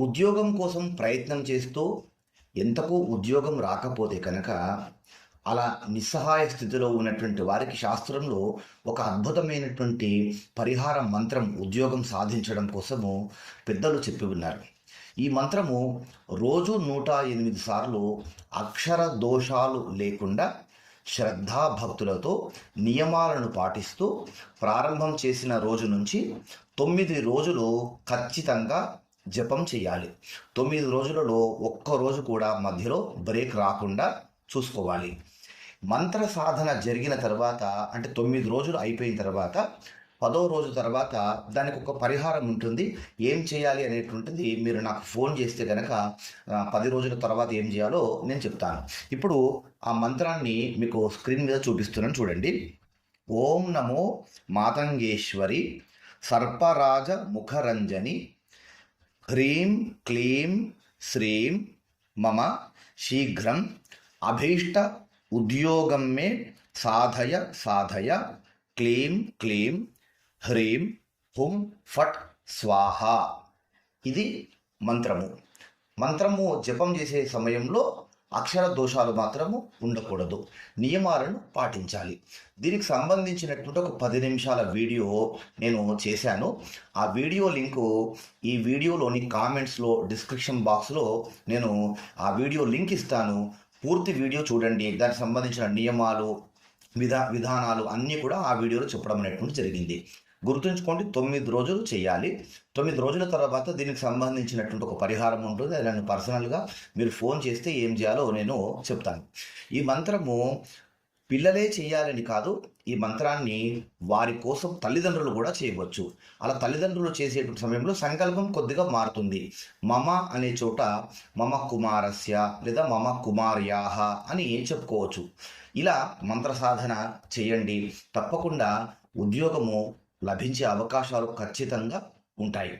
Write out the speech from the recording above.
ఉద్యోగం కోసం ప్రయత్నం చేస్తూ ఎంతకు ఉద్యోగం రాకపోతే కనుక అలా నిస్సహాయ స్థితిలో ఉన్నటువంటి వారికి శాస్త్రంలో ఒక అద్భుతమైనటువంటి పరిహార మంత్రం ఉద్యోగం సాధించడం కోసము పెద్దలు చెప్పి ఉన్నారు. ఈ మంత్రము రోజు నూట ఎనిమిది సార్లు అక్షర దోషాలు లేకుండా శ్రద్ధాభక్తులతో నియమాలను పాటిస్తూ ప్రారంభం చేసిన రోజు నుంచి తొమ్మిది రోజులు ఖచ్చితంగా జపం చేయాలి. తొమ్మిది రోజులలో ఒక్క రోజు కూడా మధ్యలో బ్రేక్ రాకుండా చూసుకోవాలి. మంత్ర సాధన జరిగిన తర్వాత అంటే తొమ్మిది రోజులు అయిపోయిన తర్వాత పదో రోజు తర్వాత దానికి ఒక పరిహారం ఉంటుంది. ఏం చేయాలి అనేటువంటిది మీరు నాకు ఫోన్ చేస్తే కనుక పది రోజుల తర్వాత ఏం చేయాలో నేను చెప్తాను. ఇప్పుడు ఆ మంత్రాన్ని మీకు స్క్రీన్ మీద చూపిస్తున్నాను చూడండి. ఓం నమో మాతంగేశ్వరి సర్పరాజ ముఖరంజని హ్రీం క్లీం శ్రీం మమ శీఘ్రం అభీష్ట ఉద్యోగం మే సాధయ సాధయ క్లీం క్లీం హ్రీం హుం ఫట్ స్వాహ. ఇది మంత్రము. మంత్రము జపం చేసే సమయంలో అక్షర దోషాలు మాత్రము ఉండకూడదు. నియమాలను పాటించాలి. దీనికి సంబంధించినటువంటి ఒక పది నిమిషాల వీడియో నేను చేశాను. ఆ వీడియో లింకు ఈ వీడియోలోని కామెంట్స్లో డిస్క్రిప్షన్ బాక్స్లో నేను ఆ వీడియో లింక్ ఇస్తాను. పూర్తి వీడియో చూడండి. దానికి సంబంధించిన నియమాలు విధా విధానాలు అన్నీ కూడా ఆ వీడియోలో చెప్పడం అనేటువంటి జరిగింది. గుర్తుంచుకోండి తొమ్మిది రోజులు చేయాలి. తొమ్మిది రోజుల తర్వాత దీనికి సంబంధించినటువంటి ఒక పరిహారం ఉంటుంది. అది నన్ను పర్సనల్గా మీరు ఫోన్ చేస్తే ఏం చేయాలో నేను చెప్తాను. ఈ మంత్రము పిల్లలే చేయాలని కాదు ఈ మంత్రాన్ని వారి కోసం తల్లిదండ్రులు కూడా చేయవచ్చు. అలా తల్లిదండ్రులు చేసేటువంటి సమయంలో సంకల్పం కొద్దిగా మారుతుంది. మమ అనే చోట మమ కుమారస్య లేదా మమ కుమార్యాహ అని చెప్పుకోవచ్చు. ఇలా మంత్ర సాధన చేయండి. తప్పకుండా ఉద్యోగము లభించే అవకాశాలు ఖచ్చితంగా ఉంటాయి.